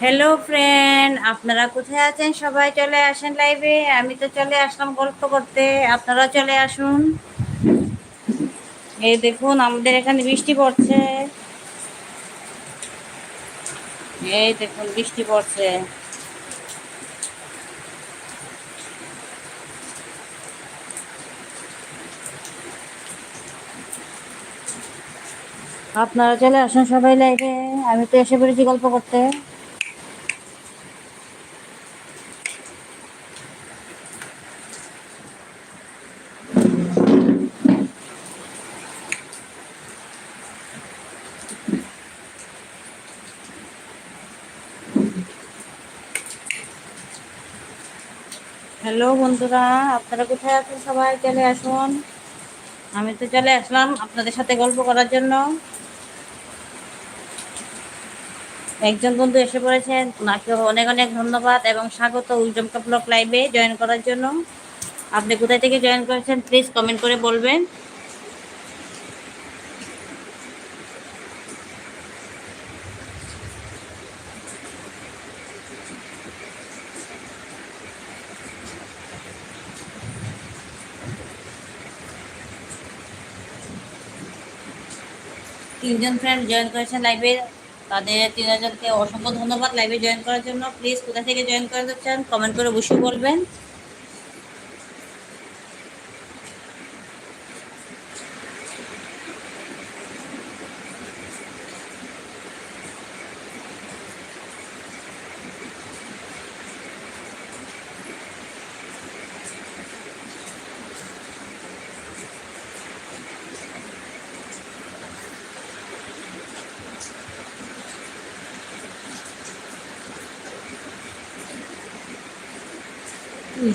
Hello friend আপনারা কোথায় আছেন? সবাই চলে আসেন লাইভে আমি তো চলে আসলাম গল্প করতে। আপনারা চলে আসুন। এই দেখুন, আমাদের এখানে বৃষ্টি পড়ছে। এই দেখুন, বৃষ্টি পড়ছে। আপনারা চলে আসুন সবাই লাইভে আমি তো এসে পড়েছি গল্প করতে। হ্যালো বন্ধুরা, আপনারা কোথায় আছেন সবাই? চলে আসুন। আমি তো চলে আসলাম আপনাদের সাথে গল্প করার জন্য। একজন বন্ধু এসে পড়েছেন, ওনাকে অনেক অনেক ধন্যবাদ এবং স্বাগত উইজম ব্লক লাইভে জয়েন করার জন্য। আপনি কোথায় থেকে জয়েন করেছেন প্লিজ কমেন্ট করে বলবেন। তিনজন ফ্রেন্ড জয়েন করেছেন লাইভে তাদের তিনজনকে অসংখ্য ধন্যবাদ লাইভে জয়েন করার জন্য। প্লিজ কোথা থেকে জয়েন করে চান কমেন্ট করে অবশ্যই বলবেন।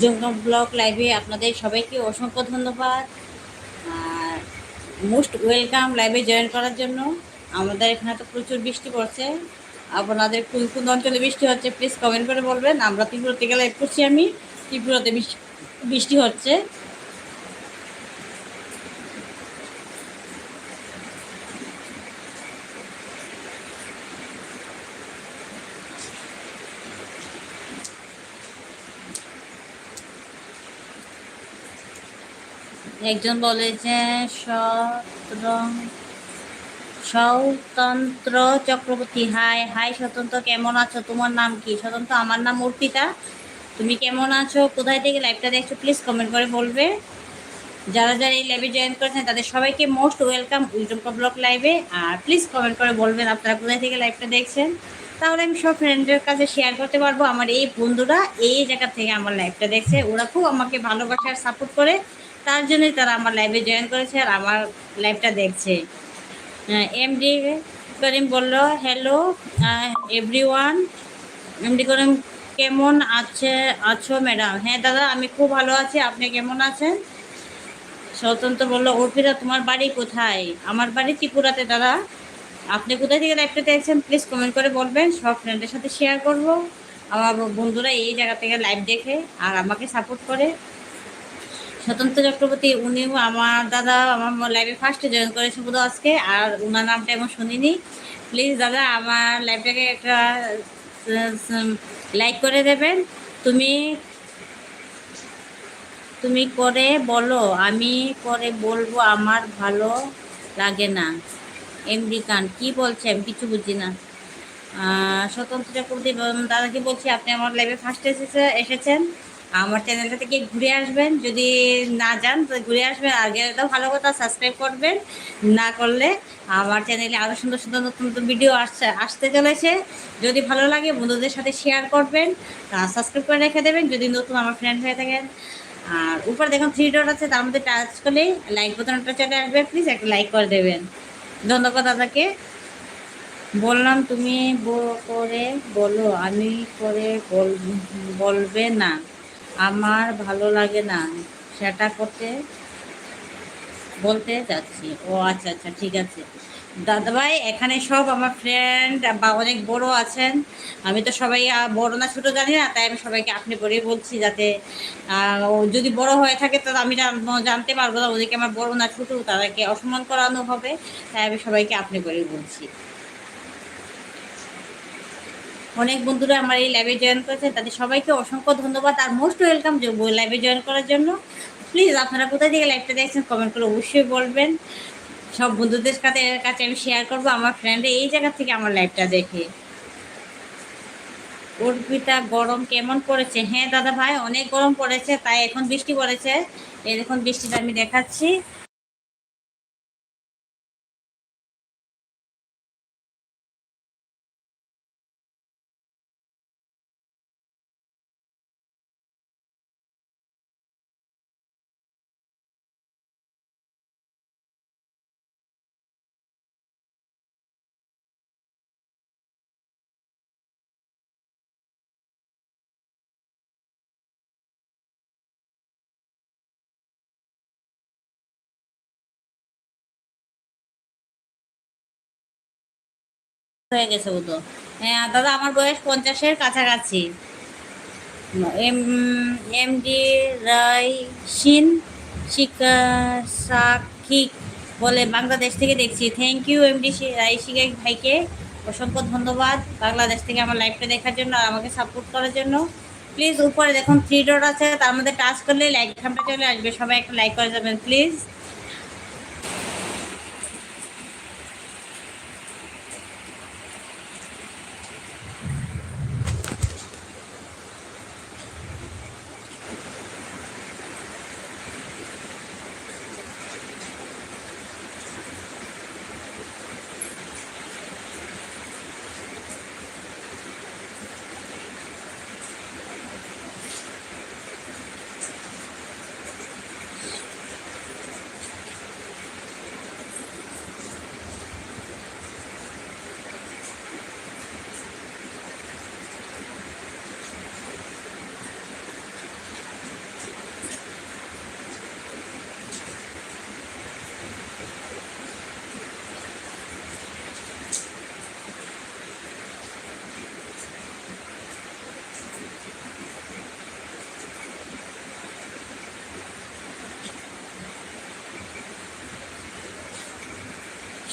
জঙ্গম ব্লগ লাইভে আপনাদের সবাইকে অসংখ্য ধন্যবাদ। আর মোস্ট ওয়েলকাম লাইভে জয়েন করার জন্য। আমাদের এখানে তো প্রচুর বৃষ্টি পড়ছে। আপনাদের কোন কোন অঞ্চলে বৃষ্টি হচ্ছে প্লিজ কমেন্ট করে বলবেন। আমরা ত্রিপুরা গেলে লাইভ করছি আমি। ত্রিপুরাতে বৃষ্টি হচ্ছে। একজন বলেছে স্বতন্ত্র চক্রবর্তী। হাই হাই স্বতন্ত্র, কেমন আছো? তোমার নাম কি? স্বতন্ত্র, আমার নাম অর্পিতা। তুমি কেমন আছো? কোথায় থেকে লাইভটা দেখছ? প্লিজ কমেন্ট করে বলবে। যারা যারা এই লাইভে জয়েন করেছেন, তাদের সবাইকে মোস্ট ওয়েলকাম উইলটমকা ব্লক লাইভে আর প্লিজ কমেন্ট করে বলবেন, আপনারা কোথায় থেকে লাইভটা দেখছেন? তাহলে আমি সব ফ্রেন্ডের কাছে শেয়ার করতে পারব। আমার এই বন্ধুরা এই জায়গা থেকে আমার লাইভটা দেখছে। ওরা খুব আমাকে ভালোবাসার সাপোর্ট করে। তার জন্যই তারা আমার লাইভে জয়েন করেছে আর আমার লাইভটা দেখছে। এমডি করিম বলল hello everyone MD Karim কেমন আছে, আছো ম্যাডাম হ্যাঁ দাদা, আমি খুব ভালো আছি, আপনি কেমন আছেন? স্বতন্ত্র বলল, অর্পিতা, তোমার বাড়ি কোথায়? আমার বাড়ি ত্রিপুরাতে, দাদা। আপনি কোথায় থেকে লাইভটা দেখছেন প্লিজ কমেন্ট করে বলবেন, সব ফ্রেন্ডের সাথে শেয়ার করব। আমার বন্ধুরা এই জায়গা থেকে লাইভ দেখে আর আমাকে সাপোর্ট করে। স্বতন্ত্র চক্রবর্তী উনিও আমার দাদা, আমার লাইভে ফার্স্টে জয়েন করেছে বোধ আজকে, আর ওনার নামটা এমন শুনিনি। প্লিজ দাদা, আমার লাইভটাকে একটা লাইক করে দেবেন। তুমি তুমি করে বলো, আমি করে বলব, আমার ভালো লাগে না। এমডি খান কী বলছে? আমি কিছু বুঝি না। স্বতন্ত্র চক্রবর্তী, দাদাকে বলছি, আপনি আমার লাইভে ফার্স্টে এসেছে, এসেছেন। আমার চ্যানেলটা থেকে ঘুরে আসবেন। যদি না যান, তো ঘুরে আসবেন। আর গেলে তো ভালো কথা সাবস্ক্রাইব করবেন। না করলে আমার চ্যানেলে আরও সুন্দর সুন্দর, নতুন নতুন ভিডিও আসছে, আসতে চলেছে। যদি ভালো লাগে, বন্ধুদের সাথে শেয়ার করবেন। সাবস্ক্রাইব করে রেখে দেবেন, যদি নতুন আমার ফ্রেন্ড হয়ে থাকেন। আর উপরে দেখুন থ্রি ডট আছে, তার মধ্যে টাচ করলেই লাইক বোতামটা চলে আসবে। প্লিজ একটা লাইক করে দেবেন। ধন্যবাদ দাদাকে বললাম তুমি করে বলো, আমি করে বলবে না। আমার ভালো লাগে না, সেটা করতে, বলতে যাচ্ছি। ও আচ্ছা আচ্ছা ঠিক আছে। দাদাভাই, এখানে সব আমার ফ্রেন্ড বা অনেক বড় আছেন। আমি তো সবাই বড় না ছোটো জানি না, তাই আমি সবাইকে আপনি করে বলছি যাতে যদি বড় হয়ে থাকে তো আমি জানতে পারব না। ওদেরকে আমার বড় না ছোটো, তাদেরকে অসম্মান করানো হবে, তাই আমি সবাইকে আপনি করে বলছি। অনেক বন্ধুরা আমার এই ল্যাবে জয়েন করেছে, তাদের সবাইকে অসংখ্য ধন্যবাদ আর মোস্ট ওয়েলকাম ল্যাবে জয়েন করার জন্য। প্লিজ আপনারা কোথায় থেকে লাইভটা দেখছেন কমেন্ট করে অবশ্যই বলবেন। সব বন্ধুদের কাছে কাছে আমি শেয়ার করব, আমার ফ্রেন্ডে এই জায়গা থেকে আমার লাইভটা দেখে। অর্পিতা, গরম কেমন পড়েছে? হ্যাঁ দাদা ভাই, অনেক গরম পড়েছে, তাই এখন বৃষ্টি পড়েছে। এই দেখুন, বৃষ্টিটা আমি দেখাচ্ছি। হয়ে গেছে বুধ হ্যাঁ দাদা, আমার বয়স পঞ্চাশের কাছাকাছি। এম এম ডি রায় সিন শিকা সাক্ষিক বলে বাংলাদেশ থেকে দেখছি। থ্যাংক ইউ এমডি রাই শিকা ভাইকে। অসংখ্য ধন্যবাদ বাংলাদেশ থেকে আমার লাইভটা দেখার জন্য আর আমাকে সাপোর্ট করার জন্য। প্লিজ উপরে দেখুন থ্রি ডট আছে। তার মধ্যে টাচ করলে লাইক খামটা চলে আসবে। সবাই একটা লাইক করে যাবেন প্লিজ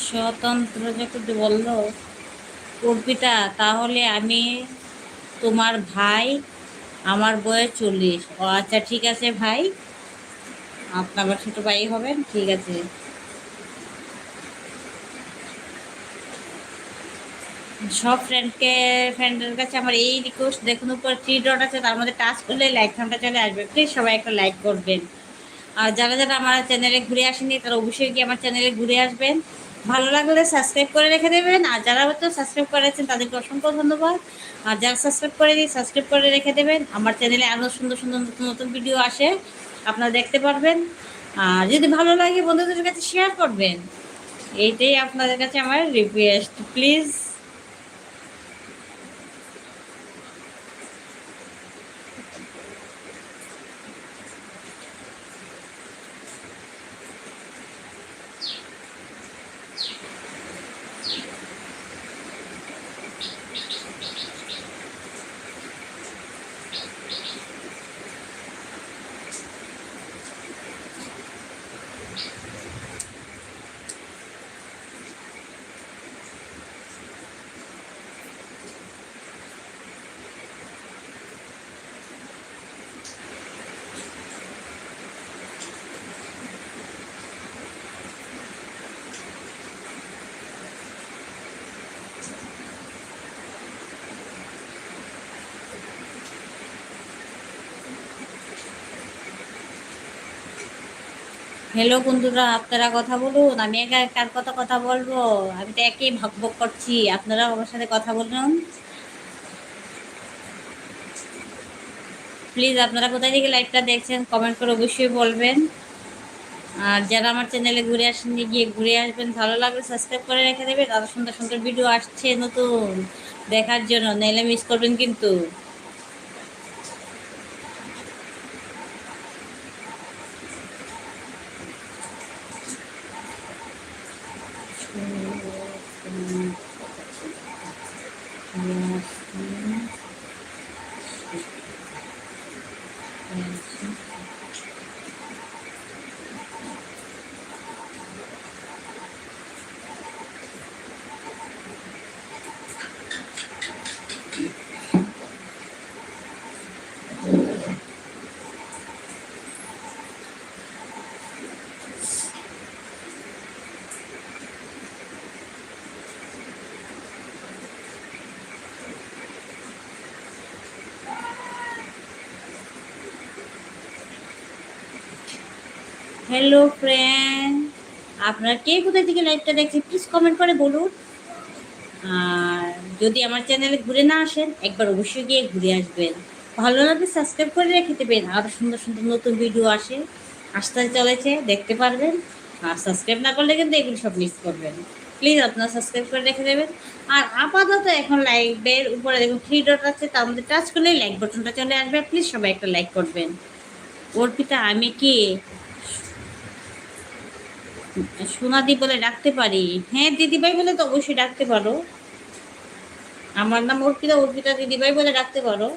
স্বতন্ত্র যখন বলল, অর্পিতা, তাহলে আমি তোমার ভাই, আমার বয়স চল্লিশ। ও আচ্ছা ঠিক আছে ভাই। আপনার ছোটো ভাই হবেন, ঠিক আছে। সব ফ্রেন্ডকে ফ্রেন্ডের কাছে আমার এই রিকোয়েস্ট দেখুন, উপর থ্রি ডট আছে, তার মধ্যে টাচ করলে লাইক খানটা চলে আসবে। প্লিজ সবাই একটা লাইক করবেন। আর যারা যারা আমার চ্যানেলে ঘুরে আসেনি তারা অবশ্যই গিয়ে আমার চ্যানেলে ঘুরে আসবেন। ভালো লাগলে সাবস্ক্রাইব করে রেখে দেবেন। আর যারা হয়তো সাবস্ক্রাইব করেছেন, তাদেরকে অসংখ্য ধন্যবাদ। আর যারা সাবস্ক্রাইব করে দিই সাবস্ক্রাইব করে রেখে দেবেন। আমার চ্যানেলে আরও সুন্দর সুন্দর, নতুন নতুন ভিডিও আসে। আপনারা দেখতে পারবেন। আর যদি ভালো লাগে, বন্ধুদের কাছে শেয়ার করবেন। এইটাই আপনাদের কাছে আমার রিকোয়েস্ট প্লিজ হ্যালো বন্ধুরা, আপনারা কথা বলুন। আমি একা কার কথা কথা বলব? আমি তো একই ভাগ করছি। আপনারা আমার সাথে কথা বলুন। প্লিজ আপনারা কোথায় থেকে লাইভটা দেখছেন কমেন্ট করে অবশ্যই বলবেন। আর যারা আমার চ্যানেলে ঘুরে আসেননি, গিয়ে ঘুরে আসবেন, ভালো লাগলে সাবস্ক্রাইব করে রেখে দেবেন। আরও সুন্দর সুন্দর ভিডিও আসছে নতুন দেখার জন্য। নাইলে মিস করবেন কিন্তু। হ্যালো ফ্রেন্ড আপনারা কে কোথায় থেকে লাইভটা দেখছেন? প্লিজ কমেন্ট করে বলুন। আর যদি আমার চ্যানেলে ঘুরে না আসেন, একবার অবশ্যই গিয়ে ঘুরে আসবেন। ভালো লাগলে সাবস্ক্রাইব করে রেখে দেবেন। আরও সুন্দর সুন্দর নতুন ভিডিও আসে। আসতে চলেছে, দেখতে পারবেন। আর সাবস্ক্রাইব না করলে কিন্তু এগুলো সব মিস করবেন। প্লিজ আপনারা সাবস্ক্রাইব করে রেখে দেবেন। আর আপাতত এখন লাইভের উপরে দেখুন থ্রি ডট আছে, তার মধ্যে টাচ করলেই লাইক বাটনটা চলে আসবে। প্লিজ সবাই একটা লাইক করবেন। অর্পিতা, আমি কি সোনাদি বলে ডাকতে পারি। হ্যাঁ দিদিভাই বলে তো অবশ্যই ডাকতে পারো। আমার নাম অর্পিতা অর্পিতা দিদিভাই বলে ডাকতে পারো।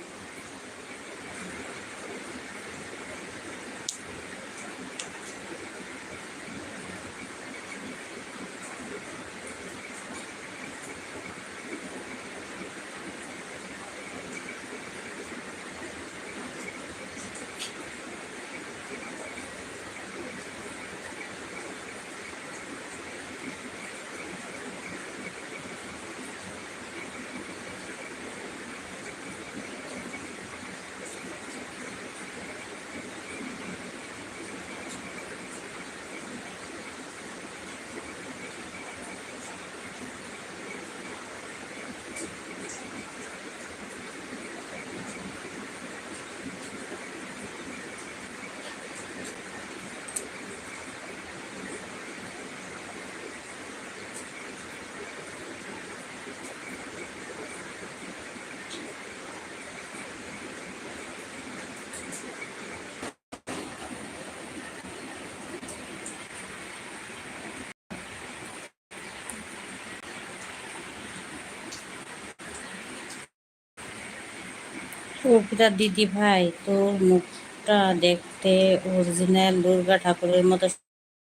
অর্পিতা দিদি ভাই, তোর মুখটা দেখতে অরিজিনাল দুর্গা ঠাকুরের মতো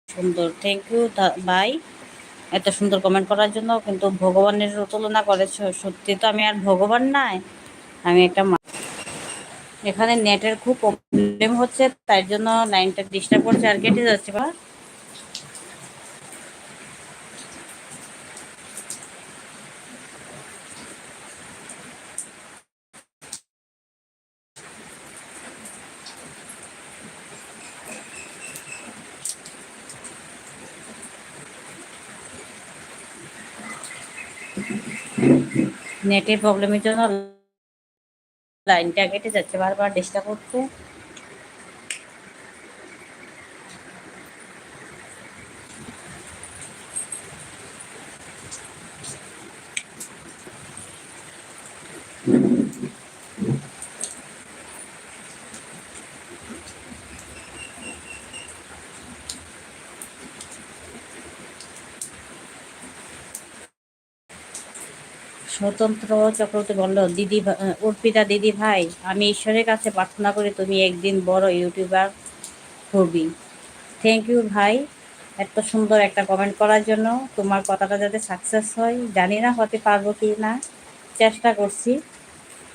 সুন্দর। থ্যাংক ইউ ভাই, এত সুন্দর কমেন্ট করার জন্য কিন্তু ভগবানের তুলনা করেছ। সত্যি তো আমি আর ভগবান নাই, আমি একটা এখানে নেটের খুব প্রবলেম হচ্ছে, তাই জন্য লাইনটা ডিস্টার্ব করছে আর কেটে যাচ্ছে বা নেটের প্রবলেমের জন্য লাইনটা কেটে যাচ্ছে। বারবার ডিস্টার্ব করছে। স্বতন্ত্র চক্রবর্তী বলল, দিদি অর্পিতা দিদি ভাই, আমি ঈশ্বরের কাছে প্রার্থনা করি তুমি একদিন বড় ইউটিউবার হবি। থ্যাংক ইউ ভাই, এত সুন্দর একটা কমেন্ট করার জন্য। তোমার কথাটা যাতে সাকসেস হয়, জানি না হতে পারব কি না। চেষ্টা করছি।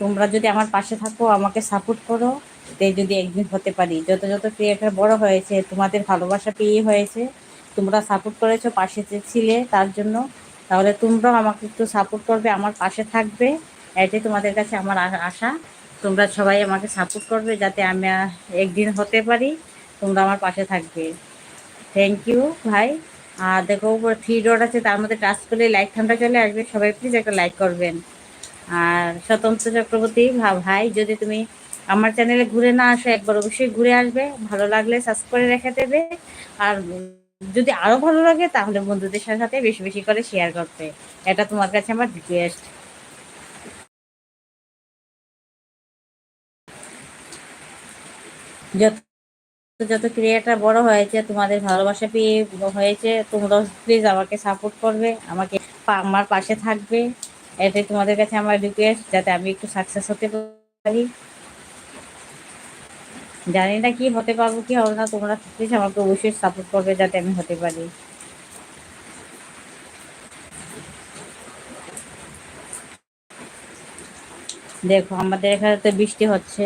তোমরা যদি আমার পাশে থাকো, আমাকে সাপোর্ট করো। তে যদি একদিন হতে পারি। যত যত ক্রিয়েটার বড় হয়েছে, তোমাদের ভালোবাসা পেয়ে হয়েছে। তোমরা সাপোর্ট করেছ, পাশে ছিলে, তার জন্য তাহলে তোমরাও আমাকে একটু সাপোর্ট করবে, আমার পাশে থাকবে। এটাই তোমাদের কাছে আমার আশা। তোমরা সবাই আমাকে সাপোর্ট করবে যাতে আমি একদিন হতে পারি। তোমরা আমার পাশে থাকবে। থ্যাংক ইউ ভাই। আর দেখো থ্রি ডট আছে, তার মধ্যে টাচ করলে লাইক ঠান্ডা চলে আসবে। সবাই প্লিজ একটা লাইক করবেন। আর স্বতন্ত্র চক্রবর্তী ভাই, যদি তুমি আমার চ্যানেলে ঘুরে না আসো, একবার অবশ্যই ঘুরে আসবে। ভালো লাগলে সাবস্ক্রাইব করে রেখে দেবে। আর যদি আরও ভালো লাগে, তাহলে বন্ধুদের সাথে সাথে বেশি বেশি করে শেয়ার করতে এটা তোমার কাছে আমার রিকোয়েস্ট যত যত ক্রিয়েটার বড় হয়েছে, তোমাদের ভালোবাসা পেয়ে হয়েছে তোমরা প্লিজ আমাকে সাপোর্ট করবে, আমাকে আমার পাশে থাকবে। এটাই তোমাদের কাছে আমার রিকোয়েস্ট যাতে আমি একটু সাকসেস হতে পারি। জানি না কি হতে পারব, কি হবে না, তোমরা প্লিজ আমাকে অবশ্যই সাপোর্ট করবে যাতে আমি হতে পারি। দেখো, আমাদের এখানে তো বৃষ্টি হচ্ছে।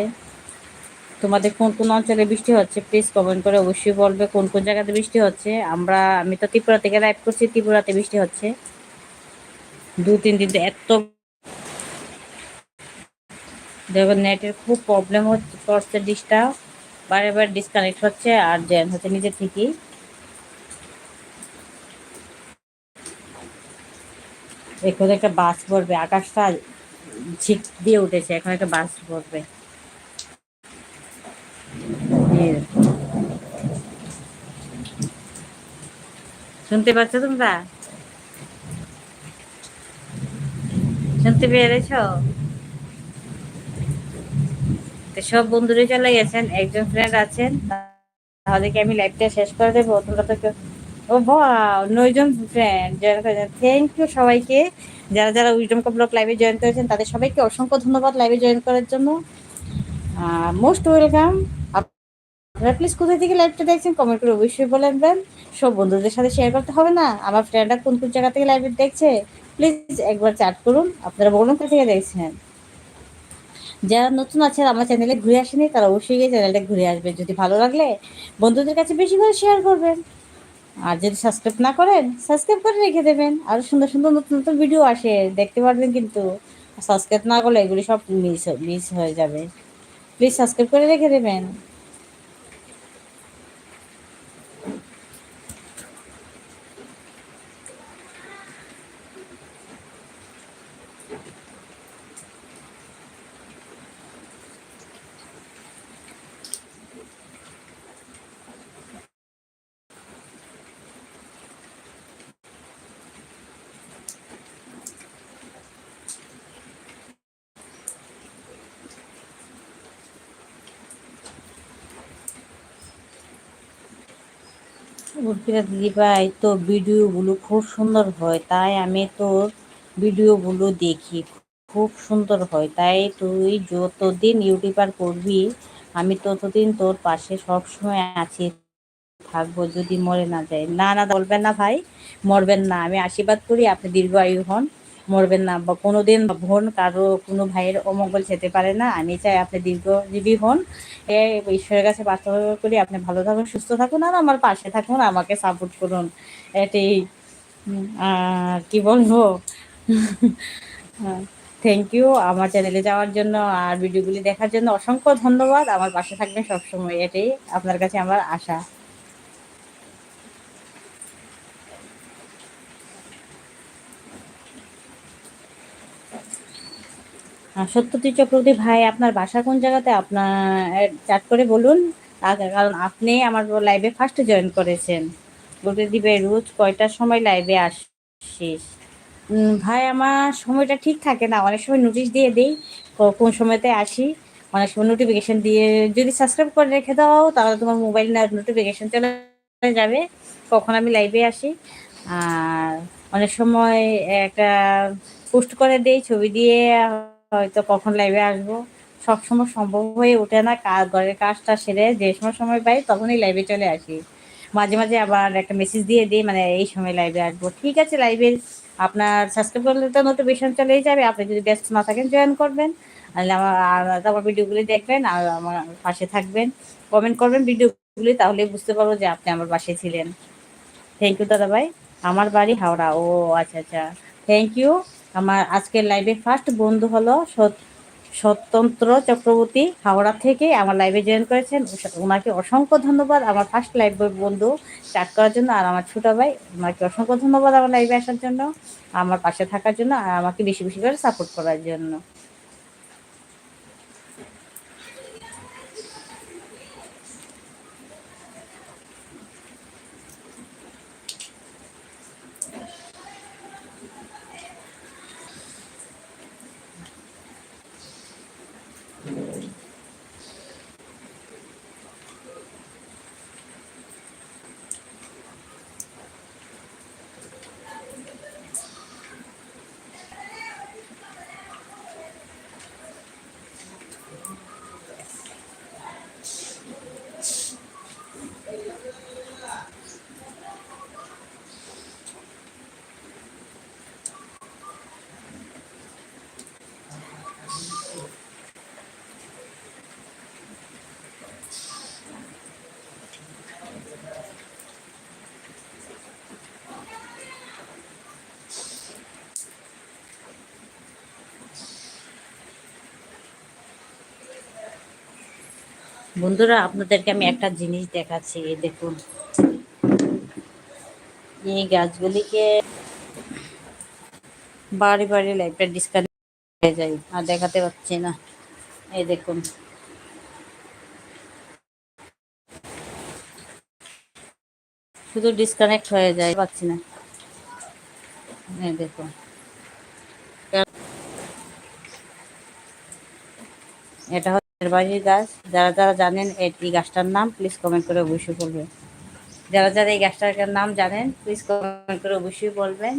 তোমাদের কোন কোন অঞ্চলে বৃষ্টি হচ্ছে প্লিজ কমেন্ট করে অবশ্যই বলবে কোন কোন জায়গাতে বৃষ্টি হচ্ছে। আমরা, আমি তো ত্রিপুরা থেকে লাইভ করছি, ত্রিপুরাতে বৃষ্টি হচ্ছে। দু, তিন দিন এত দেখো নেটের খুব প্রবলেম হচ্ছে করছে ডিস্টার্ব বারে বার ডিসকানেক্ট হচ্ছে আর জয়েন হচ্ছে নিজে থেকেই। এখন একটা বাস পড়বে, আকাশটা ঝিক দিয়ে উঠেছে, এখন একটা বাস পড়বে। শুনতে পাচ্ছ তোমরা? শুনতে পেরেছ? তো সব বন্ধুরা চলে গেছেন, একজন ফ্রেন্ড আছেন, তাহলে কি আমি লাইভটা শেষ করে দেবো? তোমরা তো ও নয়জন ফ্রেন্ড জয়েন করেছেন। থ্যাংক ইউ সবাইকে। যারা যারা উইজডম ব্লক লাইভে জয়েন করেছেন, তাদের সবাইকে অসংখ্য ধন্যবাদ লাইভে জয়েন করার জন্য। মোস্ট ওয়েলকাম আপনারা প্লিজ কোথায় থেকে লাইভটা দেখছেন কমেন্ট করে অবশ্যই বলে দেন সব বন্ধুদের সাথে শেয়ার করতে হবে না। আমার ফ্রেন্ডরা কোন কোন জায়গা থেকে লাইভ দেখছে প্লিজ একবার চ্যাট করুন। আপনারা বলুন কোথা থেকে দেখছেন? যারা নতুন আছেন আমার চ্যানেলে ঘুরে আসেনি, তারা অবশ্যই গিয়ে চ্যানেলটা ঘুরে আসবেন যদি ভালো লাগলে বন্ধুদের কাছে বেশি করে শেয়ার করবেন। আর যদি সাবস্ক্রাইব না করেন সাবস্ক্রাইব করে রেখে দেবেন। আরও সুন্দর সুন্দর নতুন নতুন ভিডিও আসে, দেখতে পারবেন কিন্তু। সাবস্ক্রাইব না করলে এগুলি সব মিস মিস হয়ে যাবে। প্লিজ সাবস্ক্রাইব করে রেখে দেবেন। উর্ফিরা দিদিভাই তো ভিডিওগুলো খুব সুন্দর হয়, তাই আমি তোর ভিডিওগুলো দেখি, খুব সুন্দর হয়, তাই তুই যতদিন ইউটিউবার করবি, আমি ততদিন তোর পাশে সবসময় আছি, থাকব যদি মরে না যায়। না না, বলবেন না ভাই, মরবেন না, আমি আশীর্বাদ করি, আপনি দীর্ঘ আয়ু হন। মরবেন না বা কোনোদিন বোন কারও কোনো ভাইয়ের অমঙ্গল যেতে পারে না। আমি চাই আপনি দীর্ঘজীবী হন। এ ঈশ্বরের কাছে প্রার্থনা করি, আপনি ভালো থাকুন, সুস্থ থাকুন আর আমার পাশে থাকুন, আমাকে সাপোর্ট করুন। এটাই। আর কি বলব? থ্যাংক ইউ আমার চ্যানেলে যাওয়ার জন্য আর ভিডিওগুলি দেখার জন্য অসংখ্য ধন্যবাদ। আমার পাশে থাকবেন সবসময়। এটাই আপনার কাছে আমার আশা। সত্যজিৎ চক্রবর্তী ভাই, আপনার বাসা কোন জায়গাতে? আপনার চাট করে বলুন। কারণ আপনি আমার লাইভে ফার্স্ট জয়েন করেছেন। বলতে দিবে রোজ কয়টার সময় লাইভে আসিস? ভাই, আমার সময়টা ঠিক থাকে না। অনেক সময় নোটিশ দিয়ে দিই কোন সময়তে আসি। অনেক সময় নোটিফিকেশন দিয়ে যদি সাবস্ক্রাইব করে রেখে দাও, তাহলে তোমার মোবাইল নোটিফিকেশন চলে যাবে। কখন আমি লাইভে আসি? আর অনেক সময় একটা পোস্ট করে দেই, ছবি দিয়ে হয়তো কখন লাইভে আসব। সবসময় সম্ভব হয়ে ওঠে না কাজ ঘরের কাজটা সেরে যে সময় সময় পাই তখনই লাইভে চলে আসি। মাঝে মাঝে আবার একটা মেসেজ দিয়ে দিই মানে এই সময় লাইভে আসব। ঠিক আছে লাইভে আপনার সাবস্ক্রাইব করলে তো নোটিফিকেশন চলেই যাবে। আপনি যদি ব্যস্ত না থাকেন জয়েন করবেন। আমার তারপর ভিডিওগুলি দেখবেন, আর আমার পাশে থাকবেন। কমেন্ট করবেন ভিডিওগুলি তাহলে বুঝতে পারব যে আপনি আমার পাশে ছিলেন। থ্যাংক ইউ দাদা ভাই আমার বাড়ি হাওড়া। ও আচ্ছা আচ্ছা। থ্যাংক ইউ আমার আজকের লাইভে ফার্স্ট বন্ধু হলো স্বতন্ত্র চক্রবর্তী হাওড়া থেকে আমার লাইভে জয়েন করেছেন। ওনাকে অসংখ্য ধন্যবাদ। আমার ফার্স্ট লাইভ বন্ধু স্টার্ট করার জন্য আর আমার ছোটো ভাই ওনাকে অসংখ্য ধন্যবাদ আমার লাইভে আসার জন্য, আমার পাশে থাকার জন্য আর আমাকে বেশি বেশি করে সাপোর্ট করার জন্য। বন্ধুরা, আপনাদেরকে আমি একটা জিনিস দেখাচ্ছি দেখুন। এই গাছগুলিকে বাড়ি বাড়ি লাইফটা ডিসকানেক্ট হয়ে যায়, আর দেখাতে পাচ্ছি না। এই দেখুন। শুধু ডিসকানেক্ট হয়ে যায়, পাচ্ছি না। এই দেখুন। এটা বাড়ির গাছ, যারা যারা জানেন এই গাছটার নাম প্লিজ কমেন্ট করে অবশ্যই বলবেন। যারা যারা এই গাছটার নাম জানেন প্লিজ কমেন্ট করে অবশ্যই বলবেন।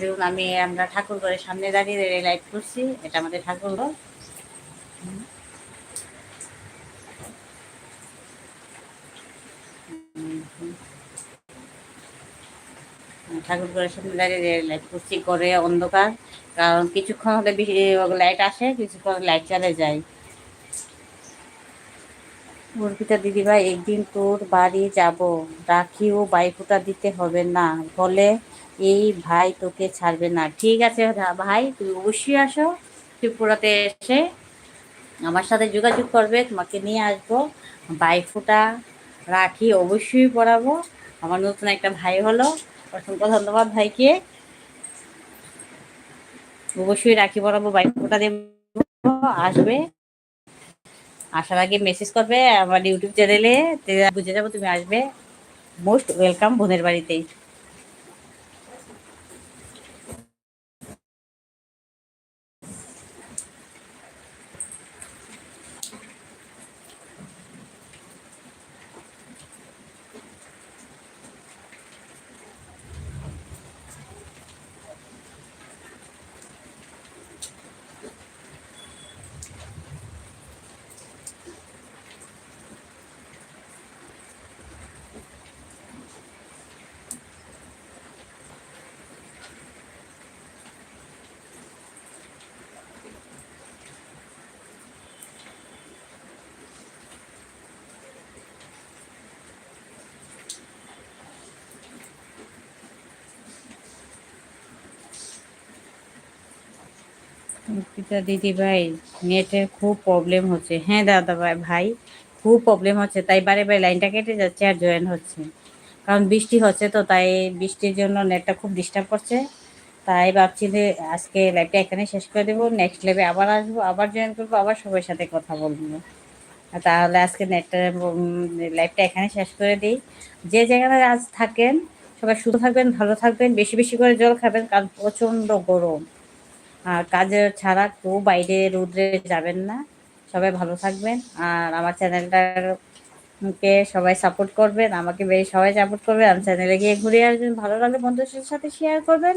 দেখুন, আমি আমরা ঠাকুর ঘরের সামনে দাঁড়িয়ে লাইট করছি। এটা আমাদের ঠাকুর ঠাকুর ঘরের সামনে দাঁড়িয়ে লাইট করছি করে অন্ধকার, কারণ কিছুক্ষণ হলে লাইট আসে, কিছুক্ষণ লাইট চলে যায়। অর্পিতা দিদিভাই একদিন তোর বাড়ি যাব। রাখি ও বাইফুটা দিতে হবে না, বলে এই ভাই তোকে ছাড়বে না। ঠিক আছে ভাই, তুমি অবশ্যই আসো। ত্রিপুরাতে এসে আমার সাথে যোগাযোগ করবে, তোমাকে নিয়ে আসব। বাইফুটা রাখি অবশ্যই পড়াবো আমার নতুন একটা ভাই হলো। অসংখ্য ধন্যবাদ ভাইকে। অবশ্যই রাখি বরাবর বাইকটা দেব। আসবে। আসার আগে মেসেজ করবে আমার ইউটিউব চ্যানেলে বুঝে যাব তুমি আসবে। মোস্ট ওয়েলকাম বোনের বাড়িতেই। অর্পিতা দিদি ভাই নেটের খুব প্রবলেম হচ্ছে। হ্যাঁ দাদা ভাই ভাই, খুব প্রবলেম হচ্ছে। তাই বারে বারে লাইনটা কেটে যাচ্ছে আর জয়েন হচ্ছে। কারণ বৃষ্টি হচ্ছে তো, তাই বৃষ্টির জন্য নেটটা খুব ডিস্টার্ব করছে। তাই ভাবছি যে আজকে লাইভটা এখানে শেষ করে দেবো। নেক্সট লাইভে আবার আসব, আবার জয়েন করব, আবার সবার সাথে কথা বলব। তাহলে আজকে নেটটা লাইভটা এখানে শেষ করে দিই। যে জায়গায় আজ থাকেন, সবাই সুস্থ থাকবেন, ভালো থাকবেন, বেশি বেশি করে জল খাবেন, কারণ প্রচণ্ড গরম। আর কাজের ছাড়া কেউ বাইরে রোদ্রে যাবেন না। সবাই ভালো থাকবেন। আর আমার চ্যানেলটাকে সবাই সাপোর্ট করবেন, আমাকে বেশ সবাই সাপোর্ট করবেন। আমার চ্যানেলে গিয়ে ঘুরে আসবেন, ভালো লাগলে বন্ধুদের সাথে শেয়ার করবেন।